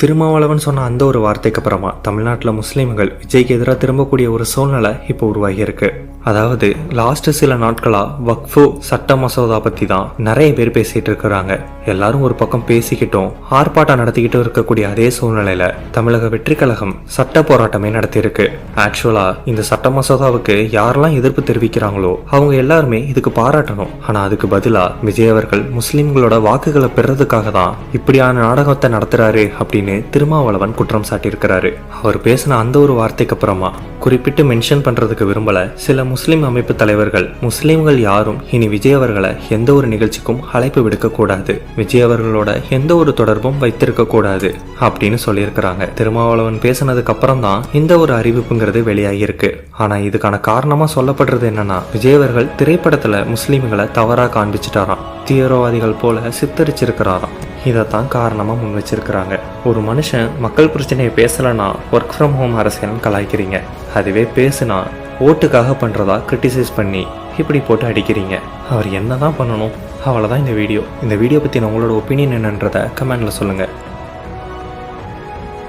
திருமாவளவன் சொன்ன அந்த ஒரு வார்த்தைக்கு அப்புறமா தமிழ்நாட்டில் முஸ்லீம்கள் விஜய்க்கு எதிராக திரும்பக்கூடிய ஒரு சூழ்நிலை இப்போ உருவாகி இருக்கு. அதாவது லாஸ்ட் சில நாட்களாக வக்ஃபு சட்ட மசோதா பற்றி தான் நிறைய பேர் பேசிட்டு இருக்கிறாங்க. எல்லாரும் ஒரு பக்கம் பேசிக்கிட்டும் ஆர்ப்பாட்டம் நடத்திக்கிட்டும் இருக்கக்கூடிய அதே சூழ்நிலையில தமிழக வெற்றி கழகம் சட்ட போராட்டமே நடத்தியிருக்கு ஆக்சுவலா இந்த சட்ட மசோதாவுக்கு யாரெல்லாம் எதிர்ப்பு தெரிவிக்கிறாங்களோ அவங்க எல்லாருமே இதுக்கு பாராட்டணும். ஆனா அதுக்கு பதிலா விஜய் அவர்கள் முஸ்லீம்களோட வாக்குகளை பெறதுக்காக தான் இப்படியான நாடகத்தை நடத்துறாரு அப்படின்னு திருமாவளவன் குற்றம் சாட்டியிருக்கிறாரு. அவர் பேசின அந்த ஒரு வார்த்தைக்கு அப்புறமா குறிப்பிட்டு மென்ஷன் பண்றதுக்கு விரும்பல சில முஸ்லிம் அமைப்பு தலைவர்கள். முஸ்லிம்கள் யாரும் இனி விஜய் அவர்களை எந்த ஒரு நிகழ்ச்சிக்கும் அழைப்பு விடுக்க கூடாது. விஜய் அவர்களோட எந்த ஒரு தொடர்பும் வைத்திருக்க கூடாது அப்படின்னு சொல்லியிருக்கிறாங்க. திருமாவளவன் பேசினதுக்கு அப்புறம் தான் இந்த ஒரு அறிவிப்புங்கிறது வெளியாகியிருக்கு. ஆனா இதுக்கான காரணமா சொல்லப்படுறது என்னன்னா விஜய் அவர்கள் திரைப்படத்துல முஸ்லிம்களை தவறா காண்பிச்சிட்டாராம். தீவிரவாதிகள் போல சித்தரிச்சிருக்கிறாராம். இதைத்தான் காரணமாக முன் வச்சிருக்கிறாங்க ஒரு மனுஷன் மக்கள் பிரச்சனையை பேசலைன்னா ஒர்க் ஃப்ரம் ஹோம் அரசியல்னு கலாய்க்கிறீங்க. அதுவே பேசுனா ஓட்டுக்காக பண்ணுறதா கிரிட்டிசைஸ் பண்ணி இப்படி போட்டு அடிக்கிறீங்க. அவர் என்ன தான் பண்ணணும்? அவ்வளோதான் இந்த வீடியோ. இந்த வீடியோ பற்றி உங்களோட ஒப்பீனியன் என்னன்றதை கமெண்டில் சொல்லுங்கள்